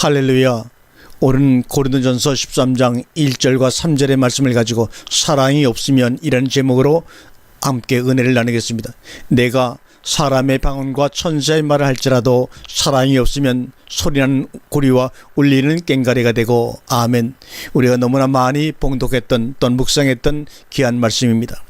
할렐루야. 오늘은 고린도전서 13장 1절과 3절의 말씀을 가지고 사랑이 없으면 이라는 제목으로 함께 은혜를 나누겠습니다. 내가 사람의 방언과 천사의 말을 할지라도 사랑이 없으면 소리나는 고리와 울리는 꽹가리가 되고 아멘. 우리가 너무나 많이 봉독했던 또 묵상했던 귀한 말씀입니다.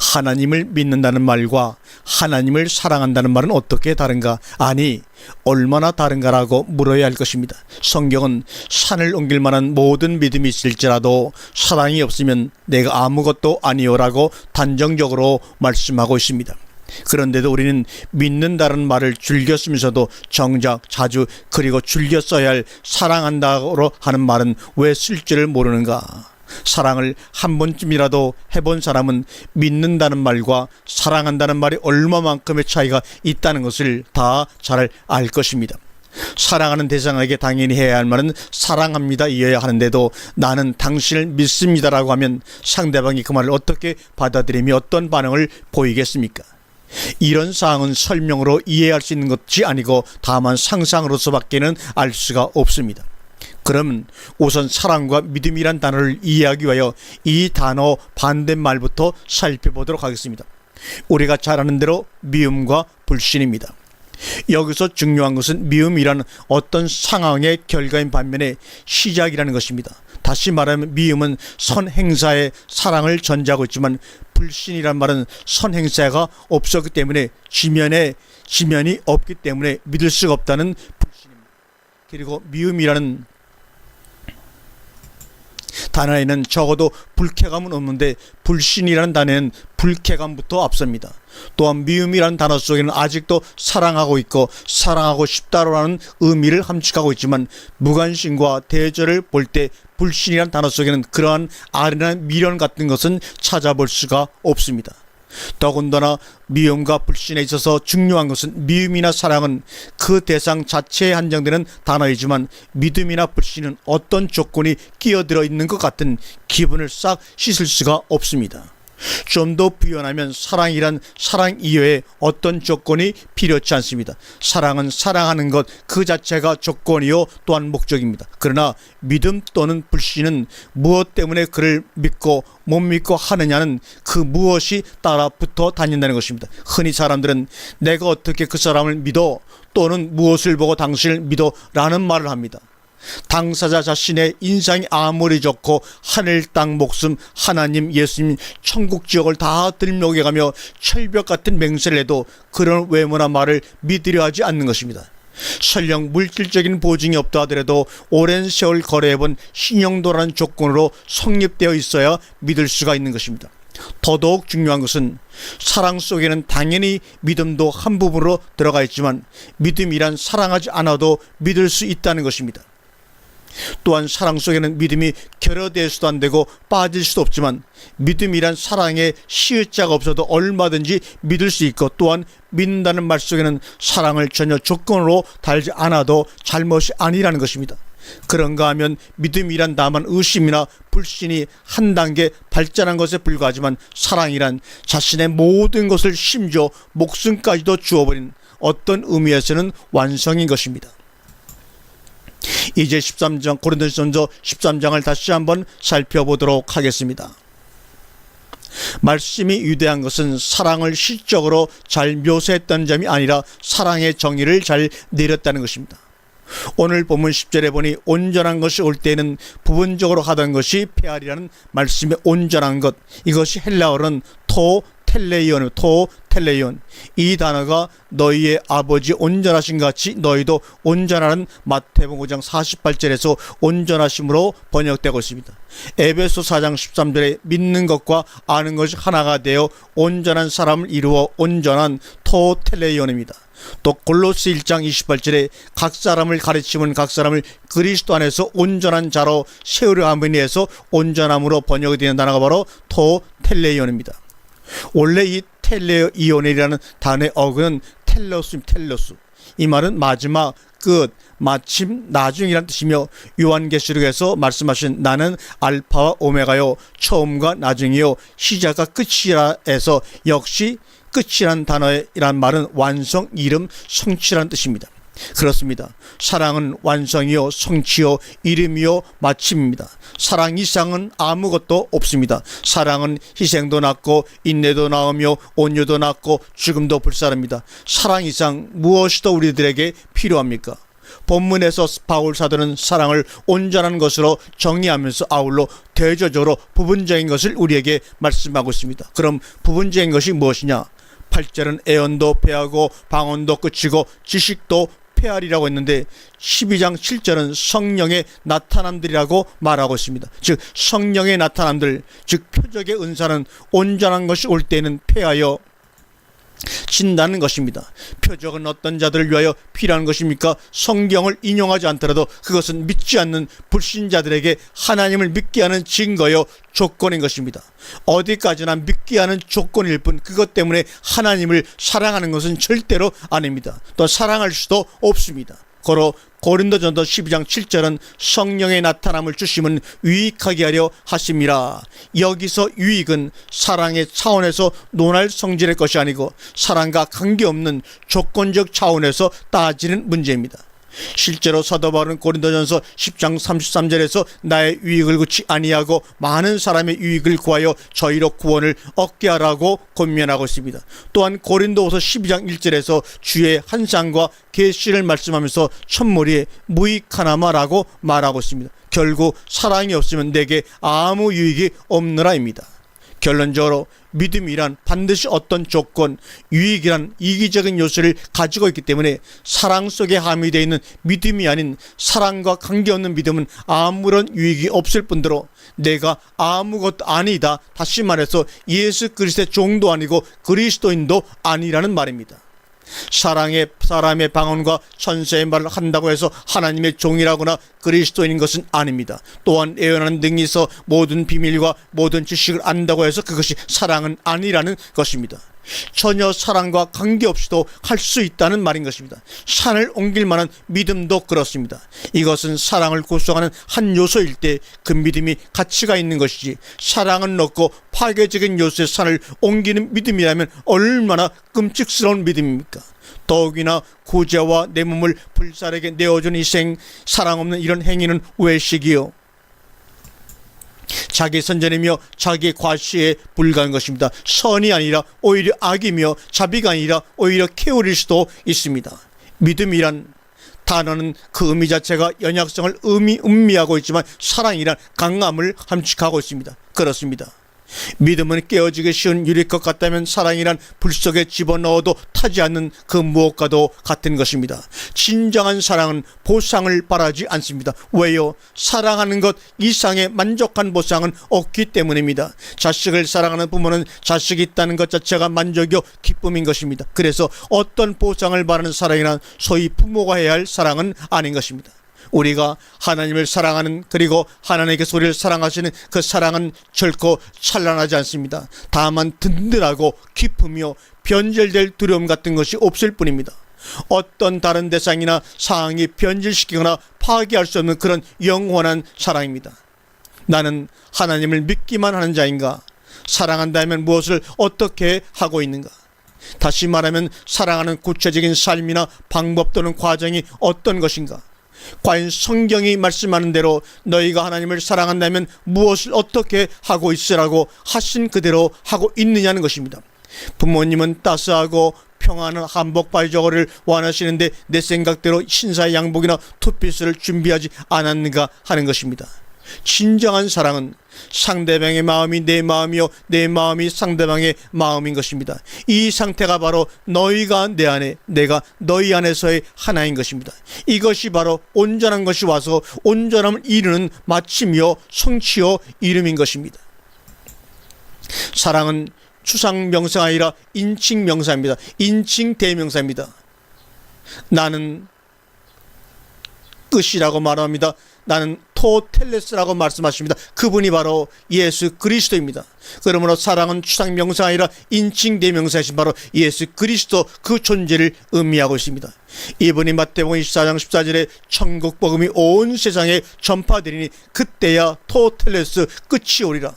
하나님을 믿는다는 말과 하나님을 사랑한다는 말은 어떻게 다른가? 아니, 얼마나 다른가라고 물어야 할 것입니다. 성경은 산을 옮길 만한 모든 믿음이 있을지라도 사랑이 없으면 내가 아무것도 아니오라고 단정적으로 말씀하고 있습니다. 그런데도 우리는 믿는다는 말을 즐겨 쓰면서도 정작 자주 그리고 즐겨 써야 할 사랑한다고 하는 말은 왜쓸 줄을 모르는가? 사랑을 한 번쯤이라도 해본 사람은 믿는다는 말과 사랑한다는 말이 얼마만큼의 차이가 있다는 것을 다 잘 알 것입니다. 사랑하는 대상에게 당연히 해야 할 말은 사랑합니다 이어야 하는데도 나는 당신을 믿습니다라고 하면 상대방이 그 말을 어떻게 받아들이며 어떤 반응을 보이겠습니까? 이런 사항은 설명으로 이해할 수 있는 것이 아니고 다만 상상으로서밖에는 알 수가 없습니다. 그럼 우선 사랑과 믿음이란 단어를 이해하기 위하여 이 단어 반대말부터 살펴보도록 하겠습니다. 우리가 잘 아는 대로 미움과 불신입니다. 여기서 중요한 것은 미움이라는 어떤 상황의 결과인 반면에 시작이라는 것입니다. 다시 말하면 미움은 선행사의 사랑을 전제하고 있지만 불신이란 말은 선행사가 없었기 때문에 지면에 지면이 없기 때문에 믿을 수가 없다는 불신입니다. 그리고 미움이라는 단어에는 적어도 불쾌감은 없는데 불신이라는 단어에는 불쾌감부터 앞섭니다. 또한 미움이라는 단어 속에는 아직도 사랑하고 있고 사랑하고 싶다라는 의미를 함축하고 있지만 무관심과 대절을 볼 때 불신이라는 단어 속에는 그러한 아련한 미련 같은 것은 찾아볼 수가 없습니다. 더군다나 미움과 불신에 있어서 중요한 것은 미움이나 사랑은 그 대상 자체에 한정되는 단어이지만 믿음이나 불신은 어떤 조건이 끼어들어 있는 것 같은 기분을 싹 씻을 수가 없습니다. 좀 더 부연하면 사랑이란 사랑 이외에 어떤 조건이 필요치 않습니다. 사랑은 사랑하는 것 그 자체가 조건이요 또한 목적입니다. 그러나 믿음 또는 불신은 무엇 때문에 그를 믿고 못 믿고 하느냐는 그 무엇이 따라 붙어 다닌다는 것입니다. 흔히 사람들은 내가 어떻게 그 사람을 믿어 또는 무엇을 보고 당신을 믿어 라는 말을 합니다. 당사자 자신의 인상이 아무리 좋고 하늘 땅 목숨 하나님 예수님 천국 지역을 다 들먹여가며 철벽 같은 맹세를 해도 그런 외모나 말을 믿으려 하지 않는 것입니다. 설령 물질적인 보증이 없다 하더라도 오랜 세월 거래해본 신용도라는 조건으로 성립되어 있어야 믿을 수가 있는 것입니다. 더더욱 중요한 것은 사랑 속에는 당연히 믿음도 한 부분으로 들어가 있지만 믿음이란 사랑하지 않아도 믿을 수 있다는 것입니다. 또한 사랑 속에는 믿음이 결여될 수도 안 되고 빠질 수도 없지만 믿음이란 사랑에 시읒자가 없어도 얼마든지 믿을 수 있고 또한 믿는다는 말 속에는 사랑을 전혀 조건으로 달지 않아도 잘못이 아니라는 것입니다. 그런가 하면 믿음이란 다만 의심이나 불신이 한 단계 발전한 것에 불과하지만 사랑이란 자신의 모든 것을 심지어 목숨까지도 주어버린 어떤 의미에서는 완성인 것입니다. 이제 13장 고린도전서 13장을 다시 한번 살펴보도록 하겠습니다. 말씀이 위대한 것은 사랑을 시적으로 잘 묘사했다는 점이 아니라 사랑의 정의를 잘 내렸다는 것입니다. 오늘 본문 10절에 보니 온전한 것이 올 때는 부분적으로 하던 것이 페알이라는 말씀의 온전한 것 이것이 헬라어로는 토 텔레이온, 토 텔레이온. 이 단어가 너희의 아버지 온전하신 같이 너희도 온전하는 마태복음 5장 48절에서 온전하심으로 번역되고 있습니다. 에베소 4장 13절에 믿는 것과 아는 것이 하나가 되어 온전한 사람을 이루어 온전한 토 텔레이온입니다. 또 골로스 1장 28절에 각 사람을 가르치면 각 사람을 그리스도 안에서 온전한 자로 세우려 의해서 온전함으로 번역이 되는 단어가 바로 토 텔레이온입니다. 원래 이 텔레이온이라는 단어의 어근은 텔로스 텔로스. 이 말은 마지막, 끝, 마침, 나중이란 뜻이며 요한계시록에서 말씀하신 나는 알파와 오메가요 처음과 나중이요 시작과 끝이라 해서 역시 끝이란 단어이란 말은 완성, 이름, 성취라는 뜻입니다. 그렇습니다. 사랑은 완성이요, 성취요, 이름이요, 마침입니다. 사랑 이상은 아무것도 없습니다. 사랑은 희생도 낳고 인내도 낳으며 온유도 낳고 죽음도 불사릅니다. 사랑 이상 무엇이 더 우리들에게 필요합니까? 본문에서 바울 사도는 사랑을 온전한 것으로 정의하면서 아울러 대조적으로 부분적인 것을 우리에게 말씀하고 있습니다. 그럼 부분적인 것이 무엇이냐? 8절은 애언도 패하고 방언도 끝이고 지식도 폐하리라고 했는데 12장 7절은 성령의 나타남들이라고 말하고 있습니다. 즉 성령의 나타남들, 즉 표적의 은사는 온전한 것이 올 때에는 폐하여 진다는 것입니다. 표적은 어떤 자들을 위하여 필요한 것입니까? 성경을 인용하지 않더라도 그것은 믿지 않는 불신자들에게 하나님을 믿게 하는 증거요 조건인 것입니다. 어디까지나 믿게 하는 조건일 뿐 그것 때문에 하나님을 사랑하는 것은 절대로 아닙니다. 또 사랑할 수도 없습니다. 고로 고린도전도 12장 7절은 성령의 나타남을 주심은 유익하게 하려 하심이라. 여기서 유익은 사랑의 차원에서 논할 성질의 것이 아니고 사랑과 관계없는 조건적 차원에서 따지는 문제입니다. 실제로 사도 바울은 고린도전서 10장 33절에서 나의 유익을 구치 아니하고 많은 사람의 유익을 구하여 저희로 구원을 얻게 하라고 권면하고 있습니다. 또한 고린도후서 12장 1절에서 주의 한상과 계시를 말씀하면서 첫머리에 무익하나마라고 말하고 있습니다. 결국 사랑이 없으면 내게 아무 유익이 없느라입니다. 결론적으로 믿음이란 반드시 어떤 조건, 유익이란 이기적인 요소를 가지고 있기 때문에 사랑 속에 함유되어 있는 믿음이 아닌 사랑과 관계없는 믿음은 아무런 유익이 없을 뿐더러 내가 아무것도 아니다. 다시 말해서 예수 그리스도의 종도 아니고 그리스도인도 아니라는 말입니다. 사랑의 사람의 방언과 천사의 말을 한다고 해서 하나님의 종이라거나 그리스도인인 것은 아닙니다. 또한 예언하는 있어 모든 비밀과 모든 지식을 안다고 해서 그것이 사랑은 아니라는 것입니다. 전혀 사랑과 관계없이도 할 수 있다는 말인 것입니다. 산을 옮길 만한 믿음도 그렇습니다. 이것은 사랑을 구성하는 한 요소일 때 그 믿음이 가치가 있는 것이지 사랑은 넣고 파괴적인 요소의 산을 옮기는 믿음이라면 얼마나 끔찍스러운 믿음입니까? 더욱이나 구제와 내 몸을 불살에게 내어준 희생, 사랑 없는 이런 행위는 외식이요. 자기 선전이며 자기 과시에 불과한 것입니다. 선이 아니라 오히려 악이며 자비가 아니라 오히려 케오릴 수도 있습니다. 믿음이란 단어는 그 의미 자체가 연약성을 의미, 음미하고 있지만 사랑이란 강함을 함축하고 있습니다. 그렇습니다. 믿음은 깨어지기 쉬운 유리일 것 같다면 사랑이란 불 속에 집어넣어도 타지 않는 그 무엇과도 같은 것입니다. 진정한 사랑은 보상을 바라지 않습니다. 왜요? 사랑하는 것 이상의 만족한 보상은 없기 때문입니다. 자식을 사랑하는 부모는 자식이 있다는 것 자체가 만족이요 기쁨인 것입니다. 그래서 어떤 보상을 바라는 사랑이란 소위 부모가 해야 할 사랑은 아닌 것입니다. 우리가 하나님을 사랑하는 그리고 하나님께 소리를 사랑하시는 그 사랑은 결코 찬란하지 않습니다. 다만 든든하고 기쁘며 변절될 두려움 같은 것이 없을 뿐입니다. 어떤 다른 대상이나 상황이 변질시키거나 파괴할 수 없는 그런 영원한 사랑입니다. 나는 하나님을 믿기만 하는 자인가? 사랑한다면 무엇을 어떻게 하고 있는가? 다시 말하면 사랑하는 구체적인 삶이나 방법 또는 과정이 어떤 것인가? 과연 성경이 말씀하는 대로 너희가 하나님을 사랑한다면 무엇을 어떻게 하고 있으라고 하신 그대로 하고 있느냐는 것입니다. 부모님은 따스하고 평안한 한복 바이저거를 원하시는데 내 생각대로 신사의 양복이나 투피스를 준비하지 않았는가 하는 것입니다. 진정한 사랑은 상대방의 마음이 내 마음이요 내 마음이 상대방의 마음인 것입니다. 이 상태가 바로 너희가 내 안에 내가 너희 안에서의 하나인 것입니다. 이것이 바로 온전한 것이 와서 온전함을 이루는 마침이요 성취요 이름인 것입니다. 사랑은 추상 명사가 아니라 인칭 명사입니다. 인칭 대명사입니다. 나는 끝이라고 말합니다. 나는 토텔레스라고 말씀하십니다. 그분이 바로 예수 그리스도입니다. 그러므로 사랑은 추상 명사가 아니라 인칭 대명사이신 바로 예수 그리스도 그 존재를 의미하고 있습니다. 이분이 마태복음 24장 14절에 천국 복음이 온 세상에 전파되리니 그때야 토텔레스 끝이 오리라.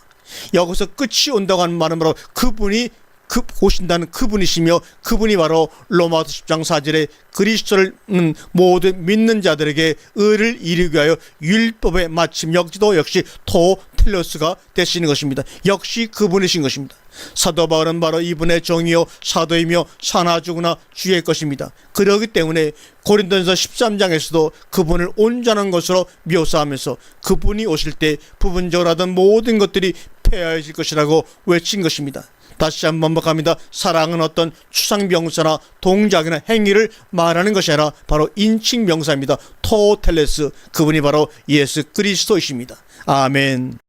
여기서 끝이 온다고 하는 말은 바로 그분이 그 오신다는 그분이시며 그분이 바로 로마서 10장 4절에 그리스도를 음, 모두 믿는 자들에게 의를 이루기 위하여 율법의 마침 역지도 역시 토 텔로스가 되시는 것입니다. 역시 그분이신 것입니다. 사도 바울은 바로 이분의 정이요 사도이며 사나주구나 주의 것입니다. 그러기 때문에 고린도전서 13장에서도 그분을 온전한 것으로 묘사하면서 그분이 오실 때 부분적으로 하던 모든 것들이 폐하여질 것이라고 외친 것입니다. 다시 한 번 반복합니다. 사랑은 어떤 추상 명사나 동작이나 행위를 말하는 것이 아니라 바로 인칭 명사입니다. 토텔레스 그분이 바로 예수 그리스도이십니다. 아멘.